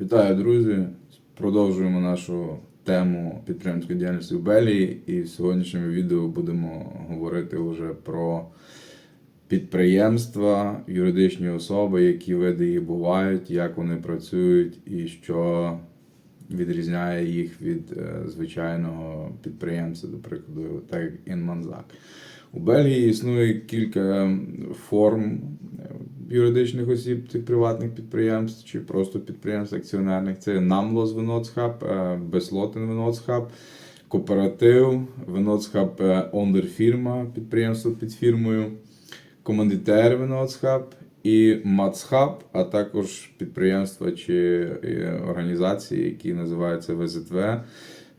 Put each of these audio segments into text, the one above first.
Вітаю, друзі! Продовжуємо нашу тему підприємської діяльності в Белії. І в сьогоднішньому відео будемо говорити вже про підприємства, юридичні особи, які види їх бувають, як вони працюють і що відрізняє їх від е, звичайного підприємця, до прикладу, так як Інманзак. У Бельгії існує кілька форм юридичних осіб цих приватних підприємств чи просто підприємств акціонерних. Це Намлос Виноцхаб, Беслотен Виноцхаб, Кооператив, Виноцхаб Ондерфірма, підприємство під фірмою, Командитер Виноцхаб і Мацхаб, а також підприємства чи е, організації, які називаються ВЗТВ.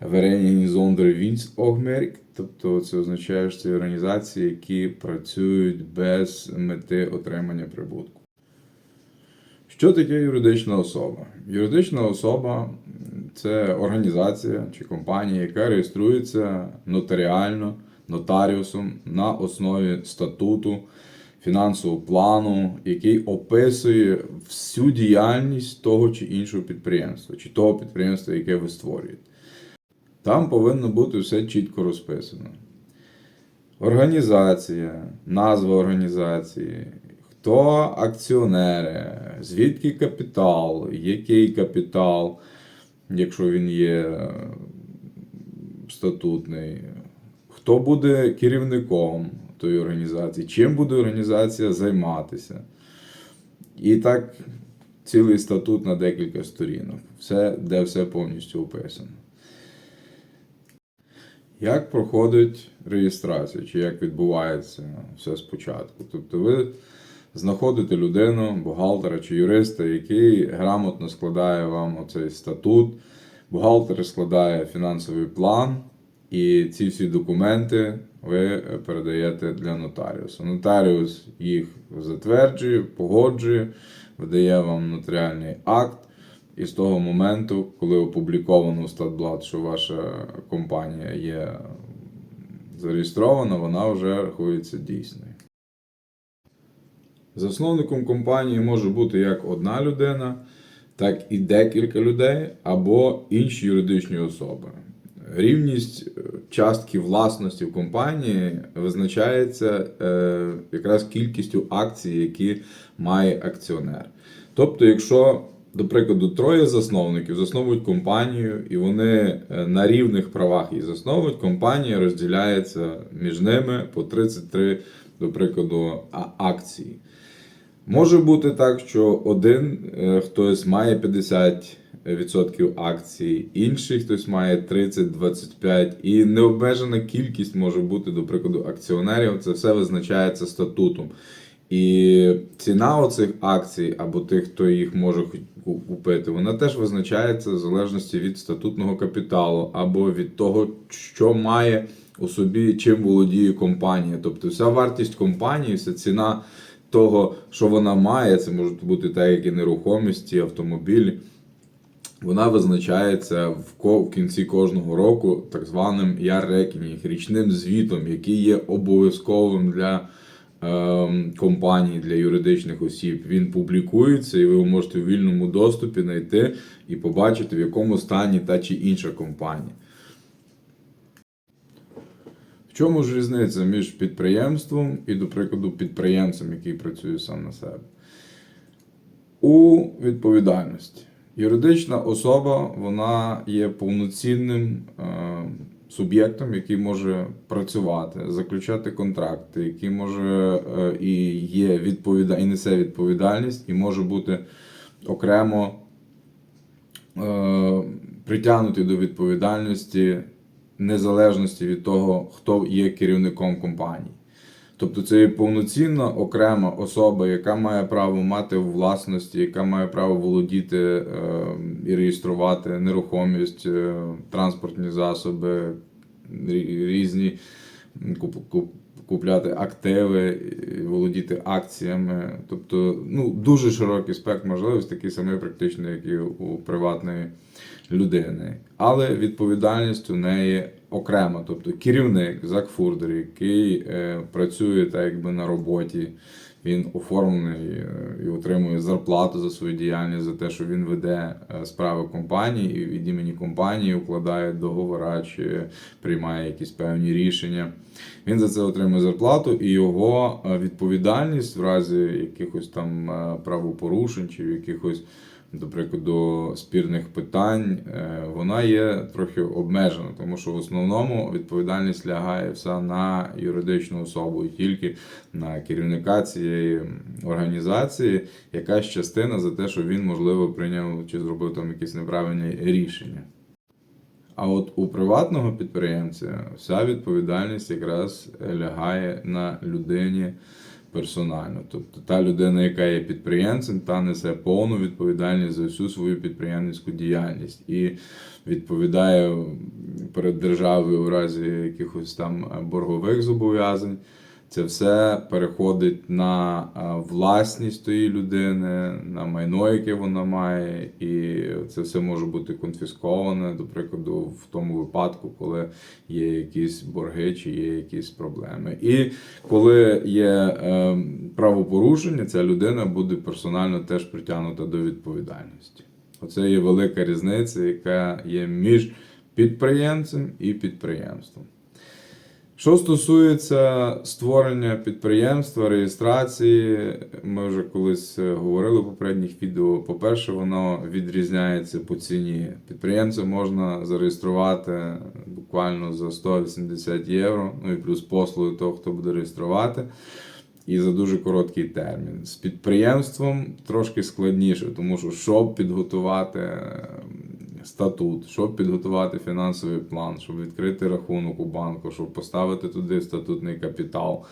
Vereniging zonder winstoogmerk, тобто це означає, що це організації, які працюють без мети отримання прибутку. Що таке юридична особа? Юридична особа це організація чи компанія, яка реєструється нотаріально, нотаріусом на основі статуту, фінансового плану, який описує всю діяльність того чи іншого підприємства, чи того підприємства, яке ви створюєте. Там повинно бути все чітко розписано. Організація, назва організації, хто акціонери, звідки капітал, який капітал, якщо він є статутний, хто буде керівником тої організації, чим буде організація займатися. І так, цілий статут на декілька сторінок, все, де все повністю описано. Як проходить реєстрація, чи як відбувається все спочатку? Тобто ви знаходите людину, бухгалтера чи юриста, який грамотно складає вам оцей статут, бухгалтер складає фінансовий план, і ці всі документи ви передаєте для нотаріуса. Нотаріус їх затверджує, погоджує, видає вам нотаріальний акт. І з того моменту, коли опубліковано в Статблат, що ваша компанія є зареєстрована, вона вже рахується дійсною. Засновником компанії може бути як одна людина, так і декілька людей або інші юридичні особи. Рівність е, частки власності в компанії визначається е, якраз кількістю акцій, які має акціонер. Тобто, якщо до прикладу, троє засновників засновують компанію, і вони е, на рівних правах її засновують. Компанія розділяється між ними по 33, до прикладу, акції. Може бути так, що один е, хтось має 50% акцій, інший хтось має 30-25%, і необмежена кількість може бути, до прикладу, акціонерів. Це все визначається статутом. І ціна оцих акцій або тих, хто їх може купити, вона теж визначається в залежності від статутного капіталу або від того, що має у собі, чим володіє компанія. Тобто вся вартість компанії, вся ціна того, що вона має, це можуть бути так, як і нерухомості, автомобілі. Вона визначається в ко- в кінці кожного року так званим яррекінінг, річним звітом, який є обов'язковим для компаній, для юридичних осіб. Він публікується, і ви можете у вільному доступі знайти і побачити, в якому стані та чи інша компанія. В чому ж різниця між підприємством і, до прикладу, підприємцем, який працює сам на себе? У відповідальності. Юридична особа вона є повноцінним е, суб'єктом, який може працювати, заключати контракти, який може е, і є відповіда... і несе відповідальність, і може бути окремо е, притягнутий до відповідальності незалежності від того, хто є керівником компанії. Тобто це є повноцінна окрема особа, яка має право мати у власності, яка має право володіти е, і реєструвати нерухомість, е, транспортні засоби, різні куп- куп- купляти активи, володіти акціями. Тобто, ну, дуже широкий спектр можливостей, такий самий практично, як і у приватної людини. Але відповідальність у неї окрема. Тобто керівник Закфурдер, який е, працює так якби на роботі, він оформлений е, і отримує зарплату за свою діяльність, за те, що він веде е, справи компанії і від імені компанії укладає договори чи приймає якісь певні рішення. Він за це отримує зарплату, і його відповідальність в разі якихось там правопорушень чи якихось, до прикладу, спірних питань, е, вона є трохи обмежена, тому що в основному відповідальність лягає вся на юридичну особу і тільки на керівника цієї організації якась частина за те, що він, можливо, прийняв чи зробив там якісь неправильні рішення. А от у приватного підприємця вся відповідальність якраз лягає на людині персонально. Тобто та людина, яка є підприємцем, та несе повну відповідальність за всю свою підприємницьку діяльність і відповідає перед державою у разі якихось там боргових зобов'язань. Це все переходить на власність тої людини, на майно, яке вона має, і це все може бути конфісковане, до прикладу, в тому випадку, коли є якісь борги чи є якісь проблеми. І коли є е, правопорушення, ця людина буде персонально теж притягнута до відповідальності. Оце є велика різниця, яка є між підприємцем і підприємством. Що стосується створення підприємства, реєстрації, ми вже колись е, говорили в попередніх відео. По-перше, воно відрізняється по ціні. Підприємця можна зареєструвати буквально за 180 євро, ну і плюс послуги того, хто буде реєструвати. І за дуже короткий термін. З підприємством трошки складніше, тому що щоб підготувати статут, щоб підготувати фінансовий план, щоб відкрити рахунок у банку, щоб поставити туди статутний капітал.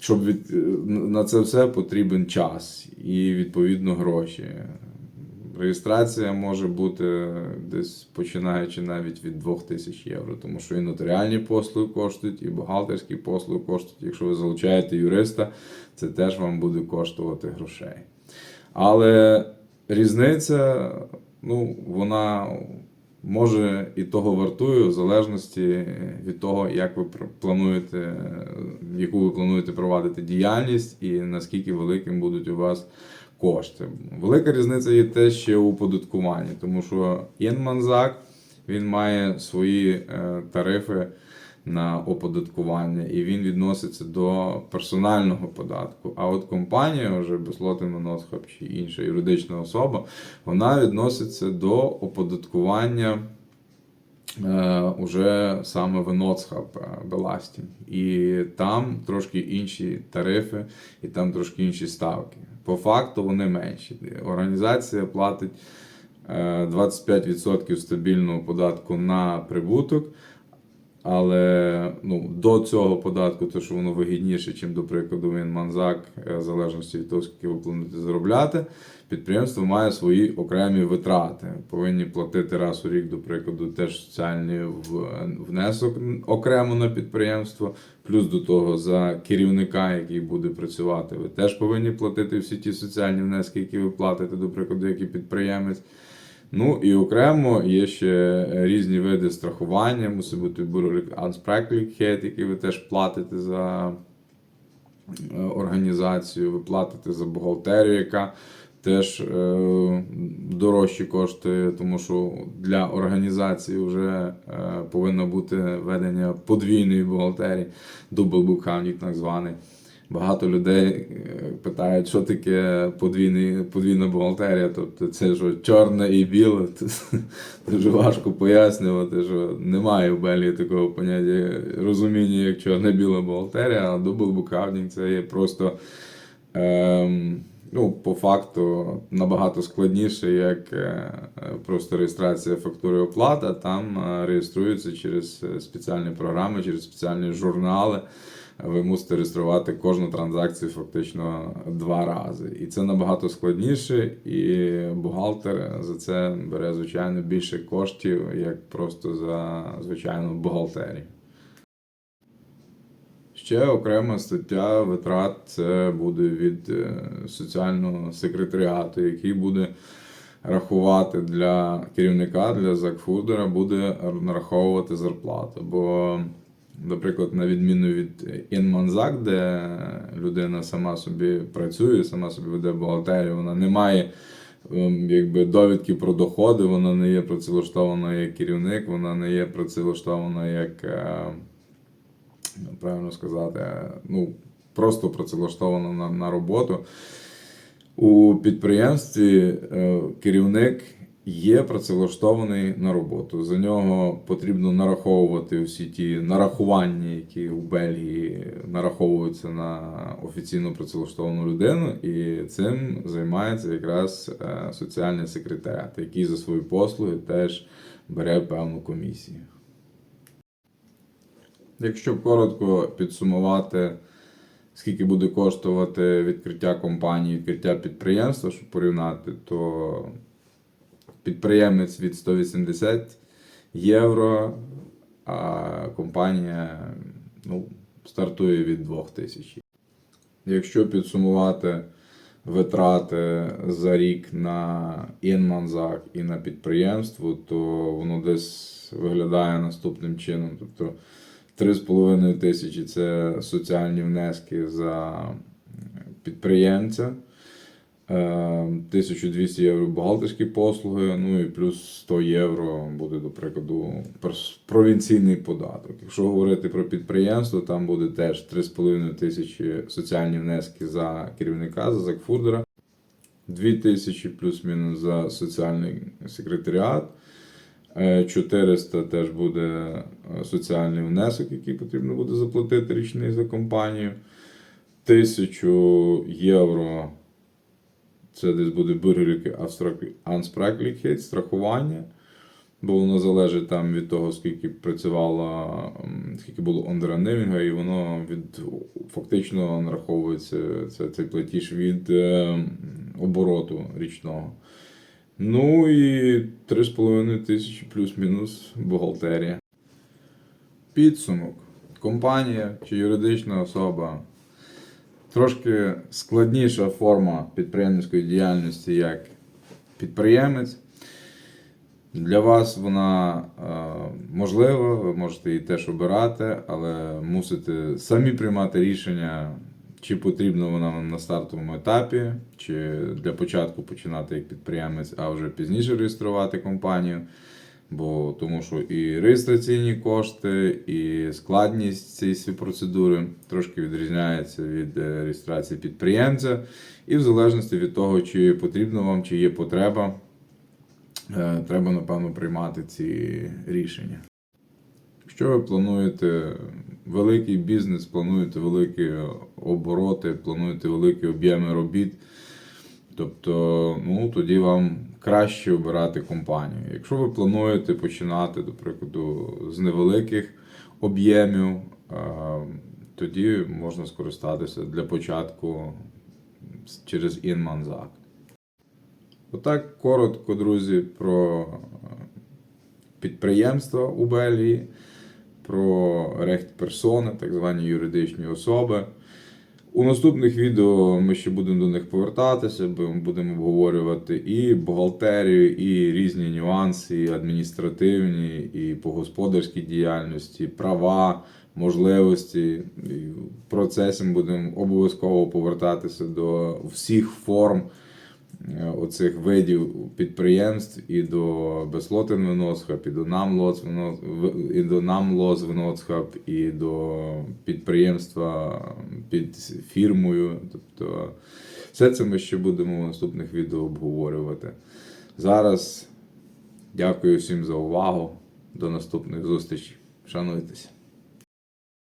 Щоб від... на це все потрібен час і відповідно гроші. Реєстрація може бути десь починаючи навіть від 2000 євро, тому що і нотаріальні послуги коштують, і бухгалтерські послуги коштують. Якщо ви залучаєте юриста, це теж вам буде коштувати грошей. Але різниця, ну, вона може і того вартує, в залежності від того, як ви плануєте, яку ви плануєте провадити діяльність і наскільки великим будуть у вас кошти. Велика різниця є те ще у податкуванні, тому що Єнманзак він має свої е, тарифи на оподаткування, і він відноситься до персонального податку. А от компанія, вже Безлотин Моносхаб чи інша юридична особа, вона відноситься до оподаткування. Е, уже саме Веноцхаб Беластінг. І там трошки інші тарифи, і там трошки інші ставки. По факту вони менші. Організація платить е, 25% стабільного податку на прибуток. Але ну, до цього податку, то що воно вигідніше, ніж, до прикладу, він Манзак, е, в залежності від того, скільки ви плануєте заробляти, підприємство має свої окремі витрати. Повинні платити раз у рік, до прикладу, теж соціальний внесок окремо на підприємство, плюс до того за керівника, який буде працювати, ви теж повинні платити всі ті соціальні внески, які ви платите, до прикладу, як підприємець. Ну і окремо є ще різні види страхування, мусить бути Ansprechlichkeit, який ви теж платите за е, організацію, ви платите за бухгалтерію, яка теж е, дорожчі коштує, тому що для організації вже е, повинно бути ведення подвійної бухгалтерії, bookkeeping так званий. Багато людей е, питають, що таке подвійний, подвійна бухгалтерія. Тобто це що чорне і біле. Дуже важко пояснювати, що немає в Белгії такого поняття розуміння, як чорна-біла бухгалтерія, а double bookkeeping це є просто. Ем, Ну, по факту набагато складніше, як е, просто реєстрація фактури оплата. Там е, реєструються через спеціальні програми, через спеціальні журнали. Ви мусите реєструвати кожну транзакцію фактично два рази. І це набагато складніше, і бухгалтер за це бере, звичайно, більше коштів, як просто за звичайну бухгалтерію. Ще окрема стаття витрат це буде від е, соціального секретаріату, який буде рахувати для керівника, для закфудера, буде нараховувати зарплату. Бо Наприклад, на відміну від Інманзак, де людина сама собі працює, сама собі веде бухгалтерію, вона не має ем, якби, довідки про доходи, вона не є працевлаштована як керівник, вона не є працевлаштована як, е, правильно сказати, е, ну, просто працевлаштована на, на роботу. У підприємстві е, керівник є працевлаштований на роботу. За нього потрібно нараховувати всі ті нарахування, які у Бельгії нараховуються на офіційно працевлаштовану людину, і цим займається якраз е, соціальний секретаріат, який за свої послуги теж бере певну комісію. Якщо коротко підсумувати, скільки буде коштувати відкриття компанії, відкриття підприємства, щоб порівняти, то підприємець від 180 євро, а компанія ну, стартує від 2000. Якщо підсумувати витрати за рік на інманзак і на підприємство, то воно десь виглядає наступним чином. Тобто 3,5 тисячі це соціальні внески за підприємця. Е, 1200 євро бухгалтерські послуги, ну і плюс 100 євро буде, до прикладу, провінційний податок. Якщо говорити про підприємство, там буде теж 3,5 тисячі соціальні внески за керівника, за закфурдера, 2 тисячі плюс-мінус за соціальний секретаріат. Е, 400 теж буде е, соціальний внесок, який потрібно буде заплатити річний за компанію. 1000 євро це десь буде бюргеріки Анспреклікхейт, страхування, бо воно залежить там від того, скільки працювало, скільки було ондеранивінга, і воно від фактично нараховується це, цей платіж від е, обороту річного. Ну і 3,5 тисячі плюс-мінус бухгалтерія. Підсумок. Компанія чи юридична особа трошки складніша форма підприємницької діяльності як підприємець. Для вас вона е, можлива, ви можете її теж обирати, але мусите самі приймати рішення, чи потрібна вона вам на стартовому етапі, чи для початку починати як підприємець, а вже пізніше реєструвати компанію. Бо тому що і реєстраційні кошти, і складність цієї процедури трошки відрізняється від е, реєстрації підприємця, і в залежності від того, чи потрібно вам, чи є потреба, е, треба напевно приймати ці рішення. Якщо ви плануєте великий бізнес, плануєте великі обороти, плануєте великі об'єми робіт, тобто ну, тоді вам краще обирати компанію. Якщо ви плануєте починати, до прикладу, з невеликих об'ємів, е, тоді можна скористатися для початку через Інманзак. Отак коротко, друзі, про е, підприємства у Бельгії, про рехт персони, так звані юридичні особи. У наступних відео ми ще будемо до них повертатися, бо будемо обговорювати і бухгалтерію, і різні нюанси, і адміністративні, і по господарській діяльності, права, можливості. І в будемо обов'язково повертатися до всіх форм оцих видів підприємств і до Безлотен Виноцхаб, і до Намлоц Вино- і до Намлоз Виноцхаб, і до підприємства під фірмою. Тобто все це ми ще будемо в наступних відео обговорювати. Зараз дякую всім за увагу. До наступних зустрічей. Шануйтеся.